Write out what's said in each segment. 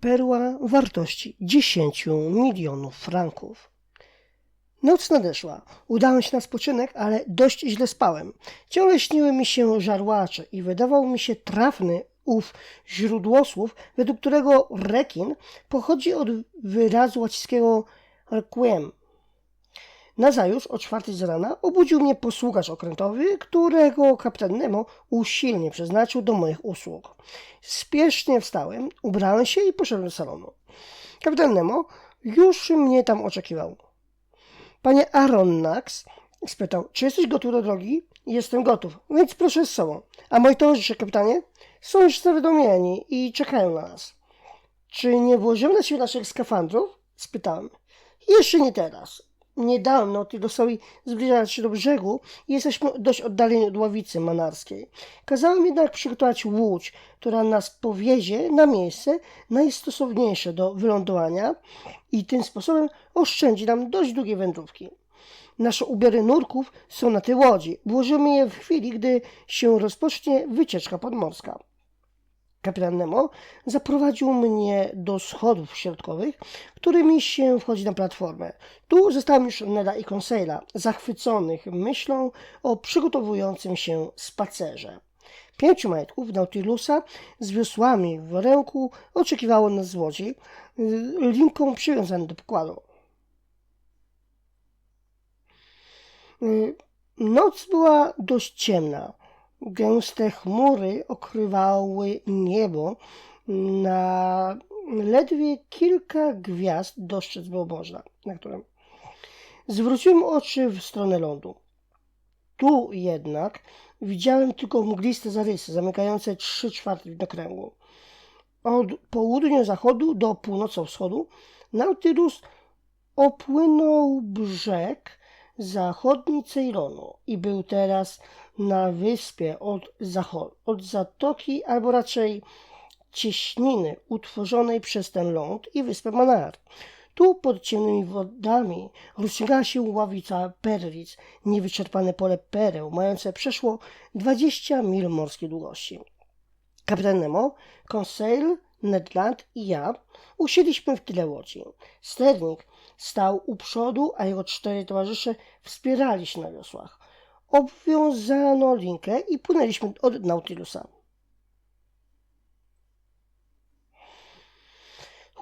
perła wartości 10 milionów franków. Noc nadeszła. Udałem się na spoczynek, ale dość źle spałem. Ciągle śniły mi się żarłacze i wydawał mi się trafny ów źródłosłów, według którego rekin pochodzi od wyrazu łacińskiego requiem. Nazajutrz o czwartej z rana obudził mnie posługacz okrętowy, którego kapitan Nemo usilnie przeznaczył do moich usług. Spiesznie wstałem, ubrałem się i poszedłem do salonu. Kapitan Nemo już mnie tam oczekiwał. Panie Aronnax, spytał, czy jesteś gotów do drogi? Jestem gotów, więc proszę z sobą. A moi towarzysze, kapitanie, są już zawiadomieni i czekają na nas. Czy nie włożymy na siebie naszych skafandrów? Spytałem. Jeszcze nie teraz. Nie dałem Nautilusowi zbliżać się do brzegu jesteśmy dość oddaleni od ławicy manarskiej. Kazałem jednak przygotować łódź, która nas powiezie na miejsce najstosowniejsze do wylądowania i tym sposobem oszczędzi nam dość długiej wędrówki. Nasze ubiory nurków są na tej łodzi. Włożymy je w chwili, gdy się rozpocznie wycieczka podmorska. Kapitan Nemo zaprowadził mnie do schodów środkowych, którymi się wchodzi na platformę. Tu zostałem już Neda i Conseila, zachwyconych myślą o przygotowującym się spacerze. Pięciu majtków Nautilusa z wiosłami w ręku oczekiwało nas z łodzi, linką przywiązaną do pokładu. Noc była dość ciemna. Gęste chmury okrywały niebo. Na ledwie kilka gwiazd dostrzec było można, na którym zwróciłem oczy w stronę lądu. Tu jednak widziałem tylko mgliste zarysy zamykające trzy czwarte widnokręgu. Od południo-zachodu do północo-wschodu Nautilus opłynął brzeg zachodni Ceylonu i był teraz na wyspie od, zachodu, od zatoki, albo raczej cieśniny utworzonej przez ten ląd i wyspę Manar. Tu pod ciemnymi wodami rozciągała się ławica perlic, niewyczerpane pole pereł, mające przeszło 20 mil morskiej długości. Kapitan Nemo, Conseil, Ned Land i ja usiedliśmy w tyle łodzi. Sternik stał u przodu, a jego cztery towarzysze wspierali się na wiosłach. Obwiązano linkę i płynęliśmy od Nautilusa.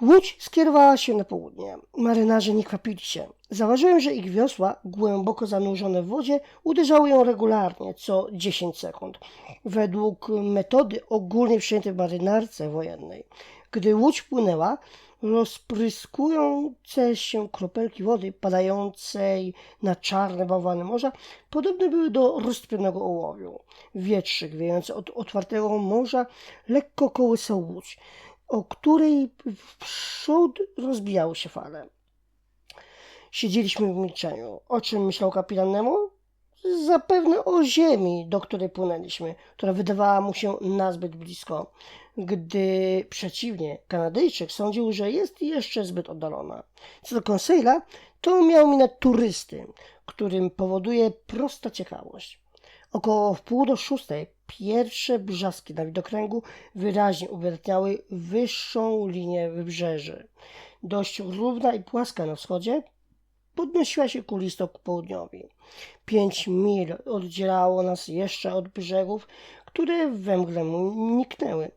Łódź skierowała się na południe. Marynarze nie kwapili się. Zauważyłem, że ich wiosła, głęboko zanurzone w wodzie, uderzały ją regularnie, co 10 sekund. Według metody ogólnie przyjętej w marynarce wojennej. Gdy łódź płynęła, rozpryskujące się kropelki wody padającej na czarne bałwany morza podobne były do roztopionego ołowiu. Wietrzyk wiejący od otwartego morza lekko kołysał łódź, o której w przód rozbijały się fale. Siedzieliśmy w milczeniu. O czym myślał kapitan Nemo? Zapewne o ziemi, do której płynęliśmy, która wydawała mu się nazbyt blisko, gdy przeciwnie, Kanadyjczyk sądził, że jest jeszcze zbyt oddalona. Co do Conseila, to miał minę turysty, którym powoduje prosta ciekawość. Około wpół do szóstej pierwsze brzaski na widokręgu wyraźnie uwydatniały wyższą linię wybrzeży. Dość równa i płaska na wschodzie, podnosiła się ku listoku południowi. Pięć mil oddzielało nas jeszcze od brzegów, które we mgle niknęły.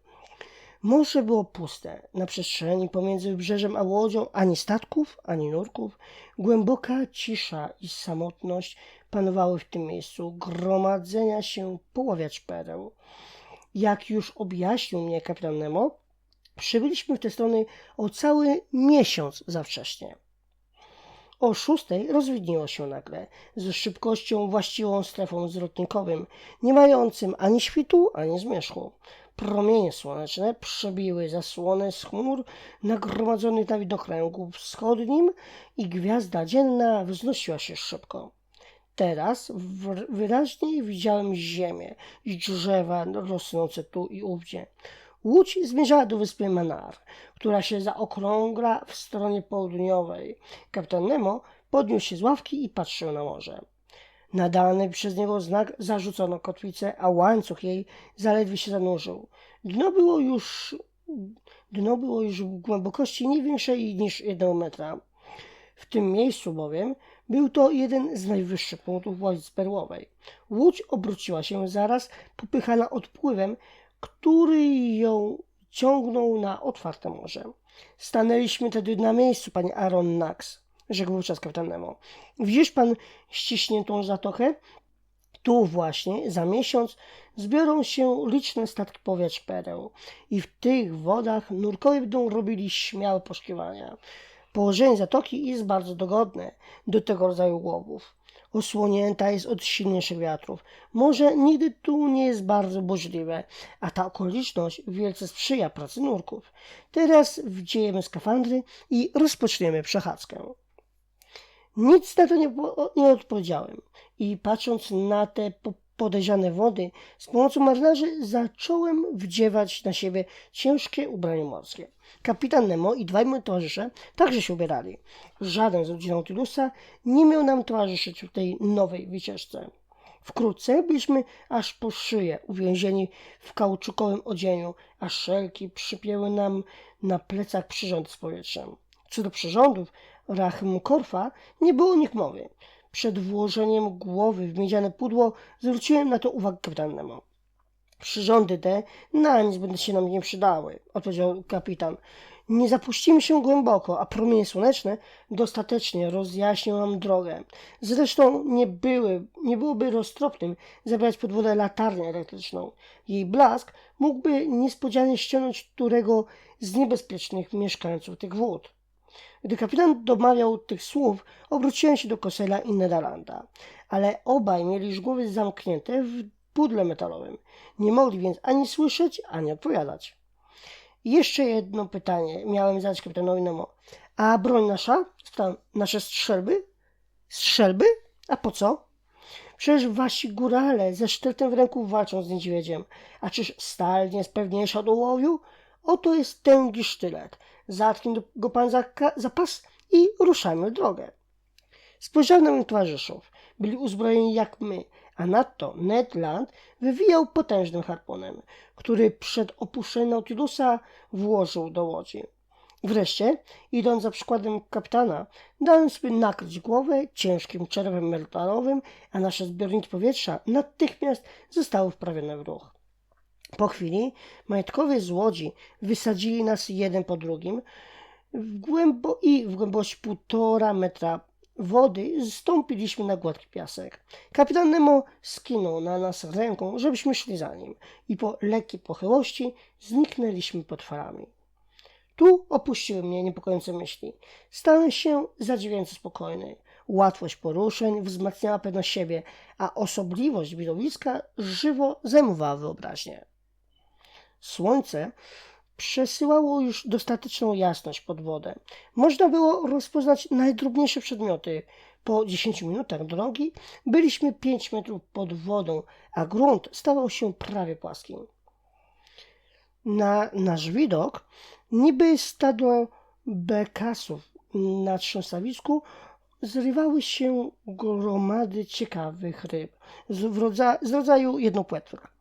Morze było puste. Na przestrzeni pomiędzy wybrzeżem a łodzią ani statków, ani nurków. Głęboka cisza i samotność panowały w tym miejscu gromadzenia się poławiacz pereł. Jak już objaśnił mnie kapitan Nemo, przybyliśmy w te strony o cały miesiąc za wcześnie. O szóstej rozwidniło się nagle, z szybkością właściwą strefą zwrotnikowym, nie mającym ani świtu, ani zmierzchu. Promienie słoneczne przebiły zasłonę z chmur nagromadzonych na widokręgu wschodnim i gwiazda dzienna wznosiła się szybko. Teraz wyraźniej widziałem ziemię i drzewa rosnące tu i ówdzie. Łódź zmierzała do wyspy Manar, która się zaokrągla w stronie południowej. Kapitan Nemo podniósł się z ławki i patrzył na morze. Nadany przez niego znak zarzucono kotwicę, a łańcuch jej zaledwie się zanurzył. Dno było już Dno było już w głębokości nie większej niż 1 metra. W tym miejscu bowiem był to jeden z najwyższych punktów łazic perłowej. Łódź obróciła się zaraz, popychana odpływem, który ją ciągnął na otwarte morze. Stanęliśmy wtedy na miejscu, panie Aaron Nax, rzekł wówczas kapitan Nemo. Widzisz pan ściśniętą zatokę? Tu właśnie za miesiąc zbiorą się liczne statki powiat pereł i w tych wodach nurkowie będą robili śmiałe poszukiwania. Położenie zatoki jest bardzo dogodne do tego rodzaju łowów. Osłonięta jest od silniejszych wiatrów. Morze nigdy tu nie jest bardzo burzliwe, a ta okoliczność wielce sprzyja pracy nurków. Teraz wdziejemy skafandry i rozpoczniemy przechadzkę. Nic na to nie, nie odpowiedziałem i patrząc na te po- podejrzane wody, z pomocą marynarzy zacząłem wdziewać na siebie ciężkie ubrania morskie. Kapitan Nemo i dwaj moi towarzysze także się ubierali. Żaden z ludzi Nautilusa nie miał nam towarzyszyć w tej nowej wycieczce. Wkrótce byliśmy aż po szyję uwięzieni w kauczukowym odzieniu, a szelki przypięły nam na plecach przyrządy z powietrzem. Co do przyrządów, Rachm Korfa nie było o nich mowy. Przed włożeniem głowy w miedziane pudło zwróciłem na to uwagę kapitannemu. Przyrządy te na nic będą się nam nie przydały, odpowiedział kapitan. Nie zapuścimy się głęboko, a promienie słoneczne dostatecznie rozjaśnią nam drogę. Zresztą nie, były, nie byłoby roztropnym zabrać pod wodę latarnię elektryczną. Jej blask mógłby niespodzianie ściągnąć którego z niebezpiecznych mieszkańców tych wód. Gdy kapitan domawiał tych słów, obróciłem się do Kosela i Nederlanda, ale obaj mieli już głowy zamknięte w pudle metalowym. Nie mogli więc ani słyszeć, ani odpowiadać. Jeszcze jedno pytanie miałem zadać kapitanowi Nemo. A broń nasza? Spytałem. Nasze strzelby? Strzelby? A po co? Przecież wasi górale ze sztyletem w ręku walczą z niedźwiedziem. A czyż stal nie jest pewniejsza do łowiu? Oto jest tęgi sztylet. Zatknij go pan za, pas i ruszajmy drogę. Spojrzałem na moich towarzyszów. Byli uzbrojeni jak my, a nadto Ned Land wywijał potężnym harpunem, który przed opuszczeniem Nautilusa włożył do łodzi. Wreszcie, idąc za przykładem kapitana, dałem sobie nakryć głowę ciężkim czerwem metalowym, a nasze zbiorniki powietrza natychmiast zostały wprawione w ruch. Po chwili majtkowie z łodzi wysadzili nas jeden po drugim w głębo i w głębości półtora metra wody zstąpiliśmy na gładki piasek. Kapitan Nemo skinął na nas ręką, żebyśmy szli za nim i po lekkiej pochyłości zniknęliśmy pod falami. Tu opuściły mnie niepokojące myśli. Stałem się zadziwiająco spokojny. Łatwość poruszeń wzmacniała pewność siebie, a osobliwość widowiska żywo zajmowała wyobraźnię. Słońce przesyłało już dostateczną jasność pod wodę. Można było rozpoznać najdrobniejsze przedmioty. Po 10 minutach drogi byliśmy 5 metrów pod wodą, a grunt stawał się prawie płaskim. Na nasz widok niby stado bekasów na trząsawisku zrywały się gromady ciekawych ryb z, rodza- z rodzaju jednopłetwych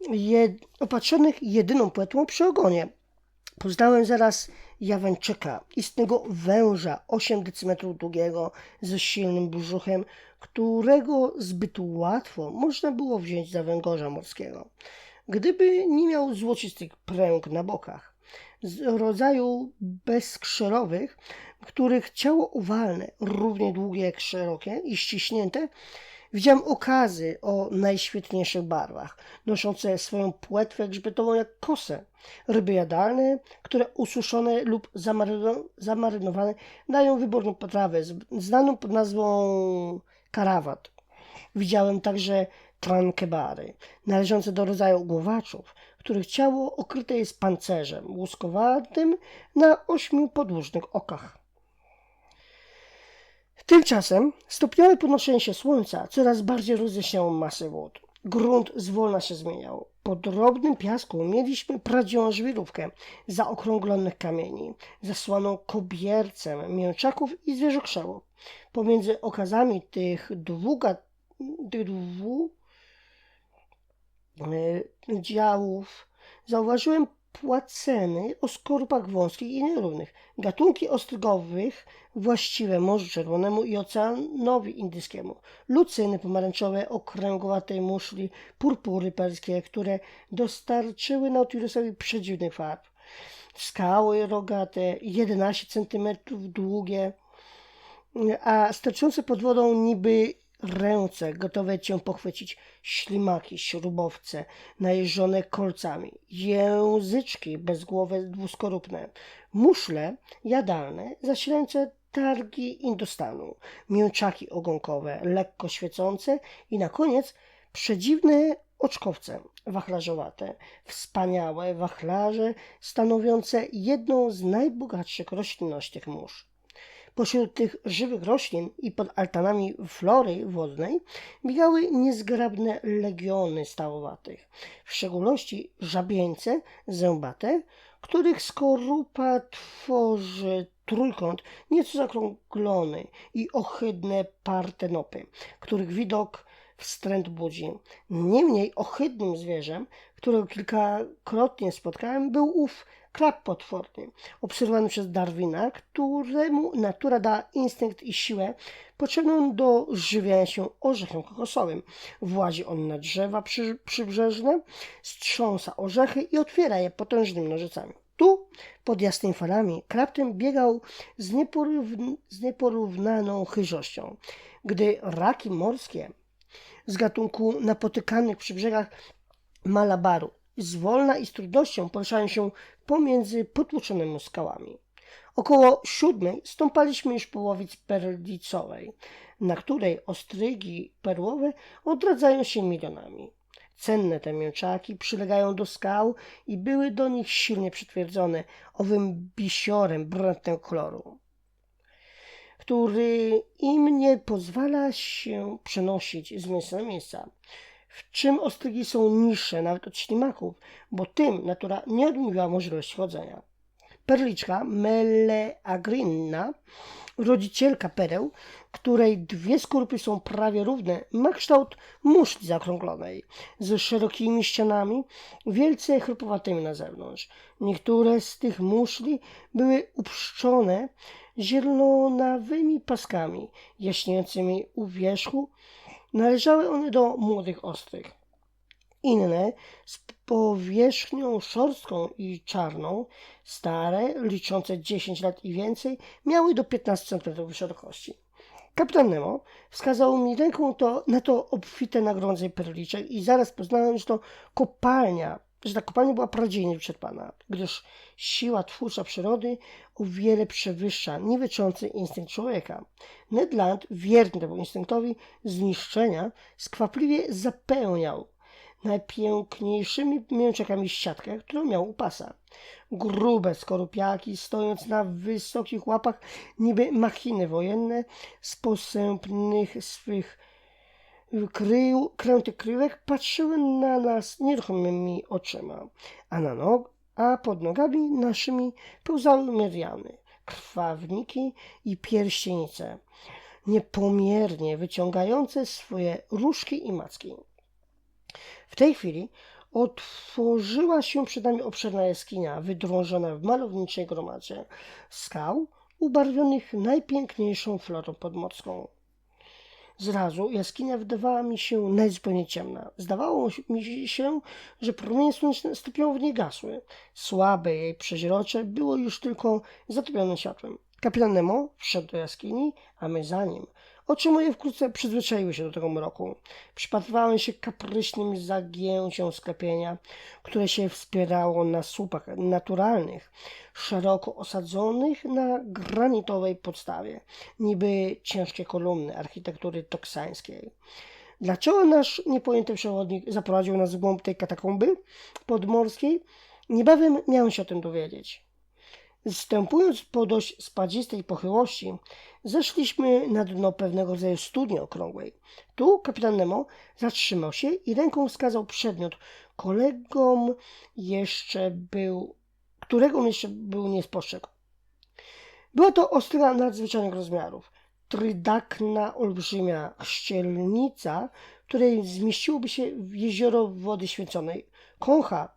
jed, opatrzonych jedyną płetwą przy ogonie. Poznałem zaraz Jawańczyka, istnego węża 8 decymetrów długiego, ze silnym brzuchem, którego zbyt łatwo można było wziąć za węgorza morskiego. Gdyby nie miał złocistych pręg na bokach, z rodzaju bezkrzerowych, których ciało owalne, równie długie jak szerokie i ściśnięte, Widziałem okazy o najświetniejszych barwach, noszące swoją płetwę grzbietową jak kosę. Ryby jadalne, które ususzone lub zamaryno, zamarynowane dają wyborną potrawę, znaną pod nazwą karawat. Widziałem także trankebary, należące do rodzaju głowaczów, których ciało okryte jest pancerzem łuskowatym na ośmiu podłużnych okach. Tymczasem stopniowe podnoszenie się słońca coraz bardziej rozjaśniało masę wód. Grunt zwolna się zmieniał. Po drobnym piasku mieliśmy pradzią żwirówkę zaokrąglonych kamieni, zasłaną kobiercem mięczaków i zwierzokrzewów. Pomiędzy okazami tych dwóch, tych dwóch e, działów zauważyłem płaceny o skorupach wąskich i nierównych. Gatunki ostrygowych właściwe Morzu Czerwonemu i Oceanowi Indyjskiemu. Lucyny pomarańczowe, okręgowatej muszli, purpury perskie, które dostarczyły Nautilusowi przedziwnych farb. Skały rogate, 11 cm długie, a sterczące pod wodą niby ręce gotowe cię pochwycić, ślimaki, śrubowce, najeżone kolcami, języczki bezgłowe dwuskorupne, muszle jadalne zasilające targi Indostanu, mięczaki ogonkowe, lekko świecące i na koniec przedziwne oczkowce wachlarzowate, wspaniałe wachlarze stanowiące jedną z najbogatszych roślinności tych mórz. Pośród tych żywych roślin i pod altanami flory wodnej biegały niezgrabne legiony stałowatych, w szczególności żabieńce zębate, których skorupa tworzy trójkąt nieco zakrąglony i ohydne partenopy, których widok wstręt budzi. Niemniej ohydnym zwierzem, którego kilkakrotnie spotkałem, był ów krab potworny, obserwowany przez Darwina, któremu natura da instynkt i siłę potrzebną do żywienia się orzechem kokosowym. Włazi on na drzewa przy, przybrzeżne, strząsa orzechy i otwiera je potężnymi nożycami. Tu, pod jasnymi falami, krab ten biegał z, z nieporównaną chyżością. Gdy raki morskie z gatunku napotykanych przy brzegach Malabaru zwolna i z trudnością poruszają się pomiędzy potłuczonymi skałami. Około siódmej stąpaliśmy już po łowic perlicowej, na której ostrygi perłowe odradzają się milionami. Cenne te mięczaki przylegają do skał i były do nich silnie przytwierdzone owym bisiorem brunatnego koloru, który im nie pozwala się przenosić z miejsca na miejsca w czym ostrygi są niższe nawet od ślimaków, bo tym natura nie odmówiła możliwości chodzenia. Perliczka meleagrinna, rodzicielka pereł, której dwie skorupy są prawie równe, ma kształt muszli zakrąglonej, ze szerokimi ścianami, wielce chrupowatymi na zewnątrz. Niektóre z tych muszli były upszczone zielonawymi paskami, jaśniejącymi u wierzchu, Należały one do młodych ostrych. Inne z powierzchnią szorstką i czarną, stare, liczące 10 lat i więcej, miały do 15 cm szerokości. Kapitan Nemo wskazał mi ręką to, na to obfite nagromadzenie perliczek i zaraz poznałem, że to kopalnia że ta kopalnia była prawdziwie niewyczerpana, gdyż siła twórcza przyrody o wiele przewyższa niewyczący instynkt człowieka. Ned Land, wierny temu instynktowi zniszczenia, skwapliwie zapełniał najpiękniejszymi mięczakami siatkę, którą miał u pasa. Grube skorupiaki, stojąc na wysokich łapach, niby machiny wojenne, z posępnych swych kręty kryłek patrzyły na nas nieruchomymi oczyma, a, na nog, a pod nogami naszymi pełzały myriany, krwawniki i pierścienice, niepomiernie wyciągające swoje różki i macki. W tej chwili otworzyła się przed nami obszerna jaskinia, wydrążona w malowniczej gromadzie skał, ubarwionych najpiękniejszą florą podmorską. Zrazu jaskinia wydawała mi się najzupełnie ciemna. Zdawało mi się, że promienie słoneczne stopniowo gasły. Słabe jej przeźrocze było już tylko zatopione światłem. Kapitan Nemo wszedł do jaskini, a my za nim. Oczy moje wkrótce przyzwyczaiły się do tego mroku. Przypatrywałem się kapryśnym zagięciom sklepienia, które się wspierało na słupach naturalnych, szeroko osadzonych na granitowej podstawie, niby ciężkie kolumny architektury toksańskiej. Dlaczego nasz niepojęty przewodnik zaprowadził nas w głąb tej katakomby podmorskiej? Niebawem miałem się o tym dowiedzieć. Wstępując po dość spadzistej pochyłości, zeszliśmy na dno pewnego rodzaju studni okrągłej. Tu kapitan Nemo zatrzymał się i ręką wskazał przedmiot, kolegom jeszcze był, którego on jeszcze był nie spostrzegł. Była to ostryga nadzwyczajnych rozmiarów. Trydakna, olbrzymia ścielnica, której zmieściłoby się jezioro wody święconej. Kącha,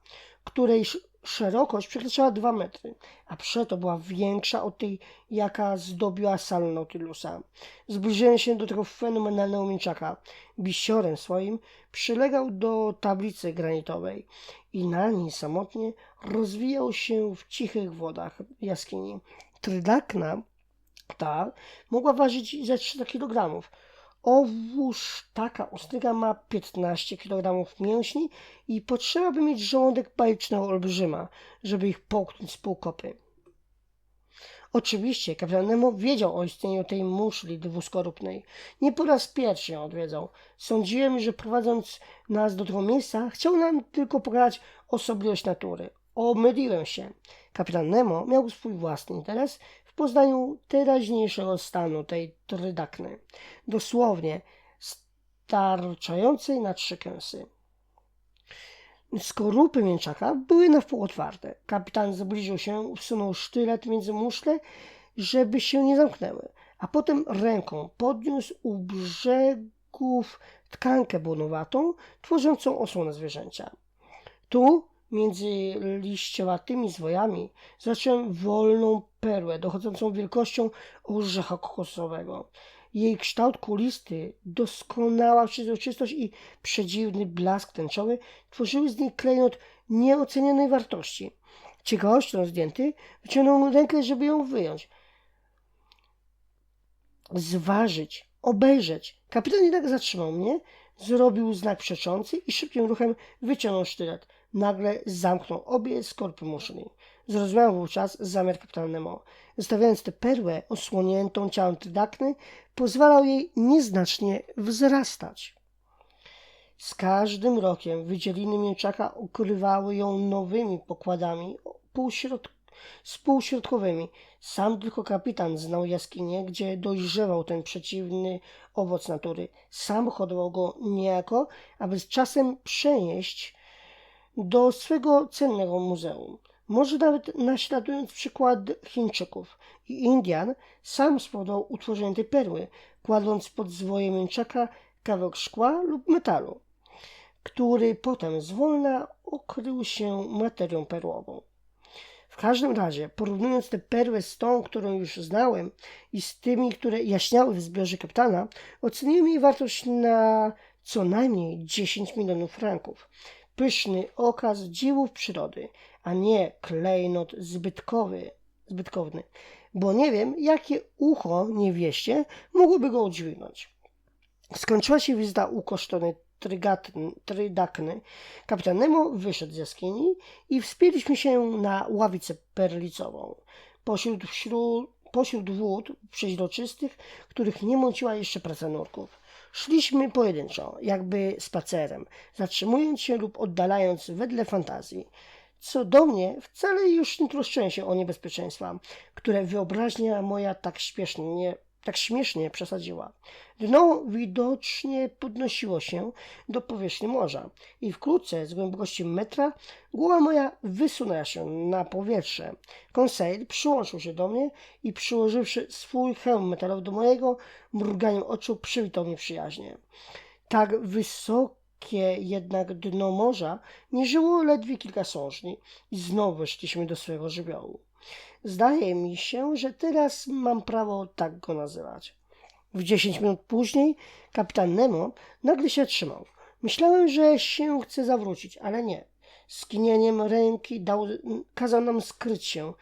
której szerokość przekraczała 2 metry, a przeto była większa od tej, jaka zdobiła salę Nautilusa. Zbliżyłem się do tego fenomenalnego mięczaka. Bisiorem swoim przylegał do tablicy granitowej i na niej samotnie rozwijał się w cichych wodach jaskini. Trydakna ta mogła ważyć ze 300 kg. Owóż taka ostryga ma 15 kg mięśni i potrzeba by mieć żołądek bajecznego olbrzyma, żeby ich połknąć z półkopy. Oczywiście kapitan Nemo wiedział o istnieniu tej muszli dwuskorupnej. Nie po raz pierwszy ją odwiedzał. Sądziłem, że prowadząc nas do tego miejsca, chciał nam tylko pokazać osobliwość natury. Omyliłem się. Kapitan Nemo miał swój własny interes w poznaniu teraźniejszego stanu tej trydakny. Dosłownie starczającej na trzy kęsy. Skorupy mięczaka były na wpół otwarte. Kapitan zbliżył się, wsunął sztylet między muszle, żeby się nie zamknęły, a potem ręką podniósł u brzegów tkankę błonowatą, tworzącą osłonę zwierzęcia. Tu, między liściowatymi zwojami, zacząłem wolną perłę, dochodzącą wielkością orzecha kokosowego. Jej kształt kulisty, doskonała przezroczystość i przedziwny blask tęczowy tworzyły z niej klejnot nieocenionej wartości. Ciekawością zdjęty, wyciągnął rękę, żeby ją wyjąć. Zważyć, obejrzeć. Kapitan jednak zatrzymał mnie, zrobił znak przeczący i szybkim ruchem wyciągnął sztylet. Nagle zamknął obie skorpy. Zrozumiał wówczas zamiar kapitana Nemo. Zostawiając tę perłę osłoniętą ciałem trydakny, pozwalał jej nieznacznie wzrastać. Z każdym rokiem wydzieliny mięczaka ukrywały ją nowymi pokładami półśrod... spółśrodkowymi. Sam tylko kapitan znał jaskinię, gdzie dojrzewał ten przeciwny owoc natury. Sam hodował go niejako, aby z czasem przenieść do swego cennego muzeum. Może nawet naśladując przykład Chińczyków i Indian, sam spowodował utworzenie tej perły, kładąc pod zwoje mięczaka kawałek szkła lub metalu, który potem zwolna okrył się materią perłową. W każdym razie, porównując tę perłę z tą, którą już znałem i z tymi, które jaśniały w zbiorze kapitana, oceniłem jej wartość na co najmniej 10 milionów franków. Pyszny okaz dziwów przyrody, a nie klejnot zbytkowy, zbytkowny, bo nie wiem, jakie ucho niewieście mogłoby go udźwignąć. Skończyła się wizyta u trygatn- trydakny. Kapitan Nemo wyszedł z jaskini i wspięliśmy się na ławicę perlicową. Pośród, wśród, pośród wód przeźroczystych, których nie mąciła jeszcze praca nurków. Szliśmy pojedynczo, jakby spacerem, zatrzymując się lub oddalając wedle fantazji. Co do mnie, wcale już nie troszczyłem się o niebezpieczeństwa, które wyobraźnia moja tak śpiesznie, tak śmiesznie przesadziła. Dno widocznie podnosiło się do powierzchni morza i wkrótce z głębokości metra głowa moja wysunęła się na powietrze. Conseil przyłączył się do mnie i przyłożywszy swój hełm metalowy do mojego, mruganiem oczu przywitał mnie przyjaźnie. Tak wysokie jednak dno morza nie żyło ledwie kilka sążni i znowu weszliśmy do swojego żywiołu. Zdaje mi się, że teraz mam prawo tak go nazywać. W dziesięć minut później kapitan Nemo nagle się trzymał. Myślałem, że się chce zawrócić, ale nie. Skinieniem ręki dał, kazał nam skryć się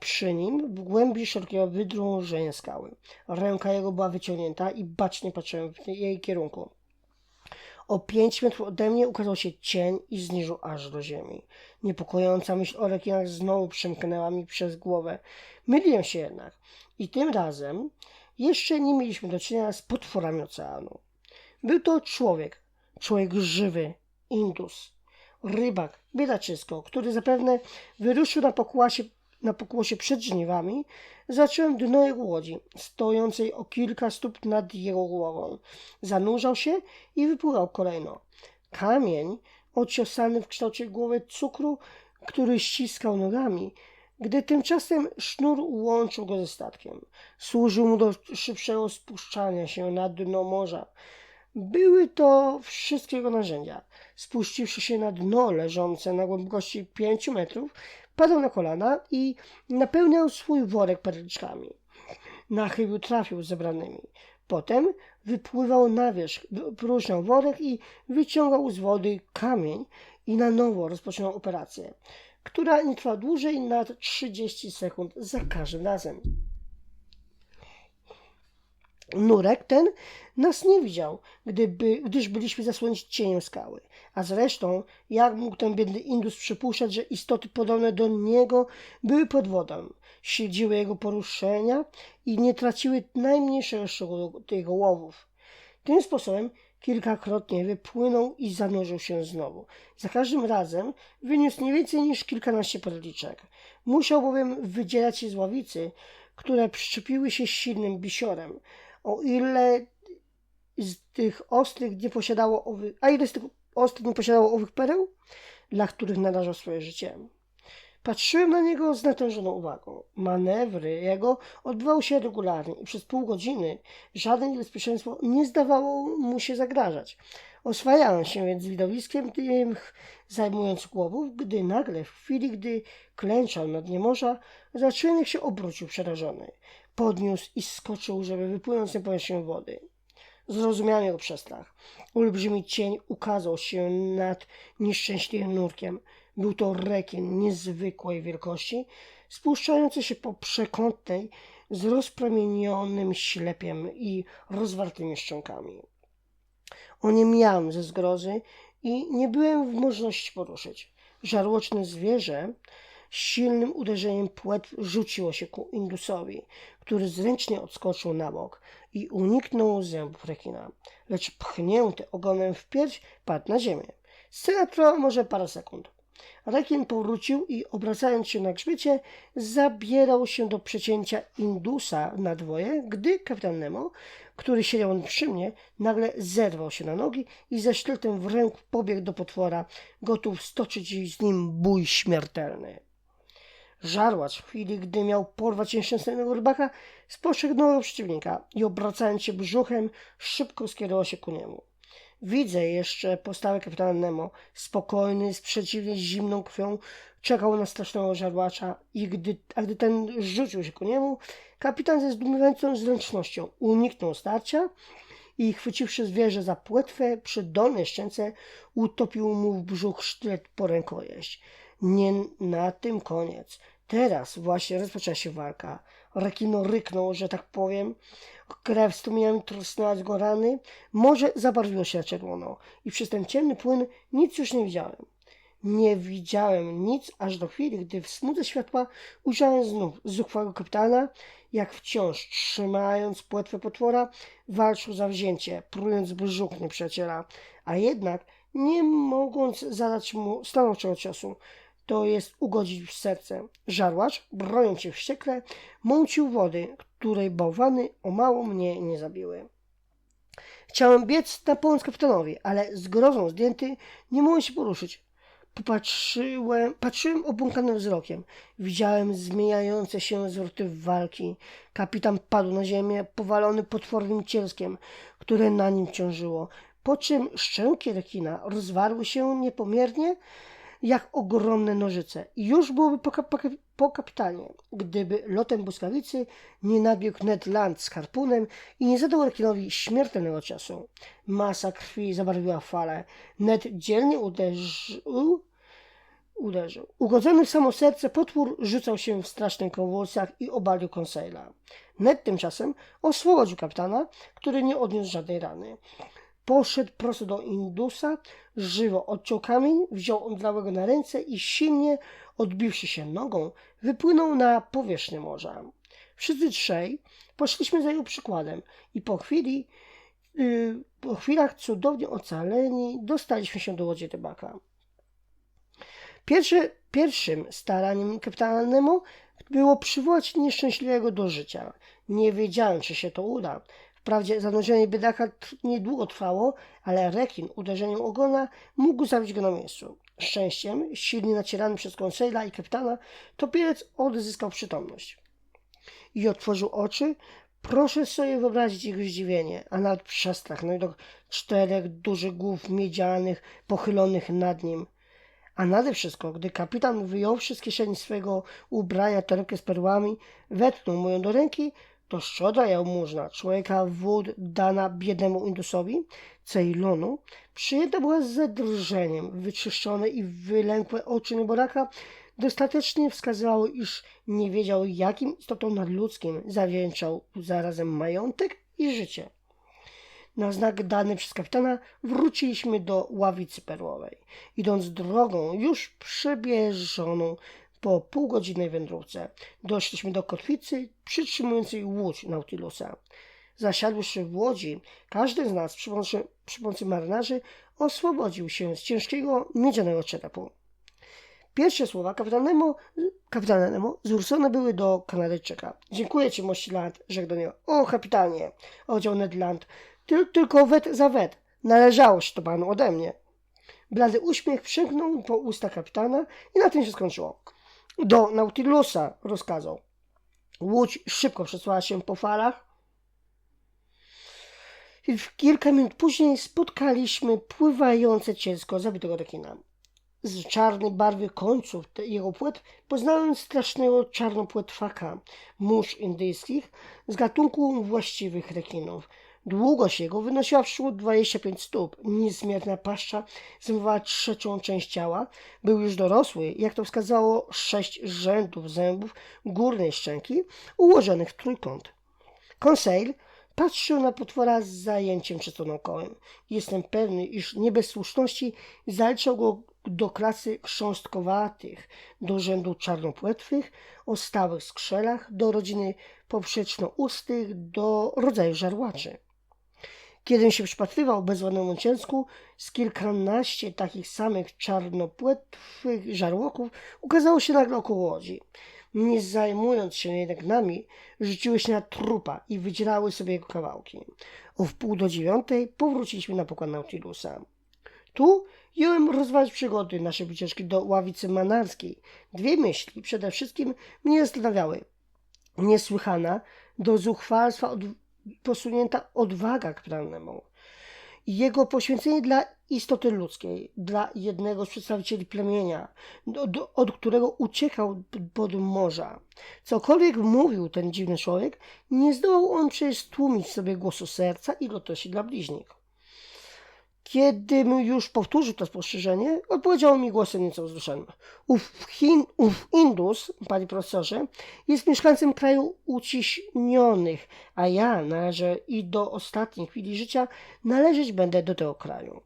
przy nim w głębi szerokiego wydrążenia skały. Ręka jego była wyciągnięta i bacznie patrzyłem w jej kierunku. O pięć metrów ode mnie ukazał się cień i zniżył aż do ziemi. Niepokojąca myśl o rekinach znowu przemknęła mi przez głowę. Myliłem się jednak. I tym razem jeszcze nie mieliśmy do czynienia z potworami oceanu. Był to człowiek, człowiek żywy, Indus, rybak, biedaczysko, który zapewne wyruszył na pokłasie, na pokłosie przed żniwami, zacząłem dno łodzi, stojącej o kilka stóp nad jego głową. Zanurzał się i wypływał kolejno. Kamień, ociosany w kształcie głowy cukru, który ściskał nogami, gdy tymczasem sznur łączył go ze statkiem. Służył mu do szybszego spuszczania się na dno morza. Były to wszystkie jego narzędzia. Spuściwszy się na dno leżące na głębokości 5 metrów, padał na kolana i napełniał swój worek perliczkami. Na chybił trafił zebranymi. Potem wypływał na wierzch, próżniał worek i wyciągał z wody kamień i na nowo rozpoczynał operację, która nie trwa dłużej nad 30 sekund za każdym razem. Nurek ten nas nie widział, gdyby, gdyż byliśmy zasłonięci cieniem skały. A zresztą, jak mógł ten biedny Indus przypuszczać, że istoty podobne do niego były pod wodą, śledziły jego poruszenia i nie traciły najmniejszego szczegółu jego łowów. Tym sposobem kilkakrotnie wypłynął i zanurzył się znowu. Za każdym razem wyniósł nie więcej niż kilkanaście perliczek. Musiał bowiem wydzielać się z ławicy, które przyczepiły się silnym bisiorem. O ile z tych ostrych nie posiadało a ile z tych ostrych nie posiadało owych pereł, dla których narażał swoje życie. Patrzyłem na niego z natężoną uwagą. Manewry jego odbywały się regularnie i przez pół godziny żadne niebezpieczeństwo nie zdawało mu się zagrażać. Oswajałem się więc z widowiskiem tym zajmując głowów, gdy nagle, w chwili, gdy klęczał na dnie morza, zacząłem jak się obrócił przerażony. Podniósł i skoczył, żeby wypłynąć na powierzchnię wody. Zrozumiałem jego przestrach. Olbrzymi cień ukazał się nad nieszczęśliwym nurkiem. Był to rekin niezwykłej wielkości, spuszczający się po przekątnej z rozpromienionym ślepiem i rozwartymi szczękami. Oniemiałem ze zgrozy i nie byłem w możności poruszyć. Żarłoczne zwierzę silnym uderzeniem płetw rzuciło się ku Indusowi, który zręcznie odskoczył na bok i uniknął zębów rekina, lecz pchnięty ogonem w pierś padł na ziemię. Scena trwała może parę sekund. Rekin powrócił i obracając się na grzbiecie, zabierał się do przecięcia Indusa na dwoje, gdy kapitan Nemo, który siedział przy mnie, nagle zerwał się na nogi i ze sztyletem w ręku pobiegł do potwora, gotów stoczyć z nim bój śmiertelny. Żarłacz w chwili, gdy miał porwać nieszczęsnego rybaka, spostrzegł nowego przeciwnika i obracając się brzuchem, szybko skierował się ku niemu. Widzę jeszcze postawę kapitana Nemo. Spokojny, sprzeciwnie, zimną krwią czekał na strasznego żarłacza i gdy, a gdy ten rzucił się ku niemu, kapitan ze zdumiewającą zręcznością uniknął starcia i chwyciwszy zwierzę za płetwę przy dolnej szczęce, utopił mu w brzuch sztylet po rękojeść. Nie na tym koniec. Teraz właśnie rozpoczęła się walka. Rekino ryknął, że tak powiem. Krew strumieniem trosnęła go rany. Morze zabarwiło się na czerwono i przez ten ciemny płyn nic już nie widziałem. Nie widziałem nic aż do chwili, gdy w smudze światła ujrzałem znów zuchwałego kapitana, jak wciąż trzymając płetwę potwora, walczył za wzięcie, prując brzuch nieprzyjaciela, a jednak nie mogąc zadać mu stanowczego ciosu, to jest ugodzić w serce. Żarłacz, brojąc się wściekle, mącił wody, której bałwany o mało mnie nie zabiły. Chciałem biec na pomoc kapitanowi, ale z grozą zdjęty nie mogłem się poruszyć. Popatrzyłem, patrzyłem obłąkanym wzrokiem. Widziałem zmieniające się zwroty walki. Kapitan padł na ziemię, powalony potwornym cielskiem, które na nim ciążyło. Po czym szczęki rekina rozwarły się niepomiernie, jak ogromne nożyce. I już byłoby po, po, po kapitanie, gdyby lotem błyskawicy nie nabiegł Ned Land z harpunem i nie zadał rekinowi śmiertelnego ciosu. Masa krwi zabarwiła falę. Ned dzielnie uderzył, uderzył. Ugodzony w samo serce potwór rzucał się w strasznych konwulsjach i obalił Conseila. Ned tymczasem oswobodził kapitana, który nie odniósł żadnej rany. Poszedł prosto do Indusa, żywo odciął kamień, wziął omdlałego na ręce i silnie, odbiwszy się nogą, wypłynął na powierzchnię morza. Wszyscy trzej poszliśmy za jego przykładem i po chwili, yy, po chwilach cudownie ocaleni, dostaliśmy się do łodzi rybaka. Pierwszy, pierwszym staraniem kapitana Nemo było przywołać nieszczęśliwego do życia. Nie wiedziałem, czy się to uda. Wprawdzie zanurzenie biedaka niedługo trwało, ale rekin uderzeniem ogona mógł zabić go na miejscu. Szczęściem, silnie nacierany przez konsejla i kapitana, topielec odzyskał przytomność. I otworzył oczy, Proszę sobie wyobrazić jego zdziwienie, a nawet przestrach na widok czterech dużych głów miedzianych pochylonych nad nim. A nade wszystko, gdy kapitan wyjąwszy z kieszeni swego ubrania torebkę z perłami, wetknął mu ją do ręki, to szczodra jałmużna człowieka wód dana biednemu Indusowi, Ceylonu, przyjęta była ze drżeniem. Wyczyszczone i wylękłe oczy nieboraka dostatecznie wskazywały, iż nie wiedział, jakim istotom nadludzkim zawdzięczał zarazem majątek i życie. Na znak dany przez kapitana wróciliśmy do ławicy perłowej, idąc drogą już przebieżoną po półgodzinnej wędrówce. Doszliśmy do kotwicy przytrzymującej łódź Nautilusa. Zasiadłszy w łodzi, każdy z nas przy pomocy, przy pomocy marynarzy oswobodził się z ciężkiego miedzianego czerepu. Pierwsze słowa kapitana Nemo zwrócone były do Kanadyjczyka. Dziękuję ci, mości Land, rzekł do niego. O, kapitanie, odział Ned Land, ty, tylko wet za wet. Należało się to panu ode mnie. Blady uśmiech przymknął po usta kapitana i na tym się skończyło. Do Nautilusa rozkazał. Łódź szybko przesuwała się po falach. I w kilka minut później spotkaliśmy pływające cielsko zabitego rekina. Z czarnej barwy końców jego płet poznałem strasznego czarnopłetwaka mórz indyjskich z gatunku właściwych rekinów. Długość jego wynosiła w szło 25 stóp. Niezmierna paszcza zajmowała trzecią część ciała. Był już dorosły, jak to wskazało sześć rzędów zębów górnej szczęki ułożonych w trójkąt. Conseil patrzył na potwora z zajęciem czystonokołem. Jestem pewny, iż nie bez słuszności zaliczał go do klasy chrząstkowatych, do rzędu czarnopłetwych, o stałych skrzelach, do rodziny poprzecznoustych, do rodzaju żarłaczy. Kiedym się przypatrywał bezładnemu cielsku, z kilkanaście takich samych czarnopłetwych żarłoków ukazało się nagle około łodzi. Nie zajmując się jednak nami, rzuciły się na trupa i wydzielały sobie jego kawałki. O wpół do dziewiątej powróciliśmy na pokład Nautilusa. Tu jąłem rozważać przygody naszej wycieczki do ławicy manarskiej. Dwie myśli przede wszystkim mnie zastanawiały. Niesłychana, do zuchwalstwa od, posunięta odwaga kapitannemu i jego poświęcenie dla istoty ludzkiej, dla jednego z przedstawicieli plemienia, do, od którego uciekał pod morza. Cokolwiek mówił ten dziwny człowiek, nie zdołał on przecież sobie głosu serca i gotości dla bliźnich. Kiedym już powtórzył to spostrzeżenie, odpowiedział mi głosem nieco wzruszonym. Ów, Chin, ów Indus, panie profesorze, jest mieszkańcem kraju uciśnionych, a ja należę i do ostatniej chwili życia należeć będę do tego kraju.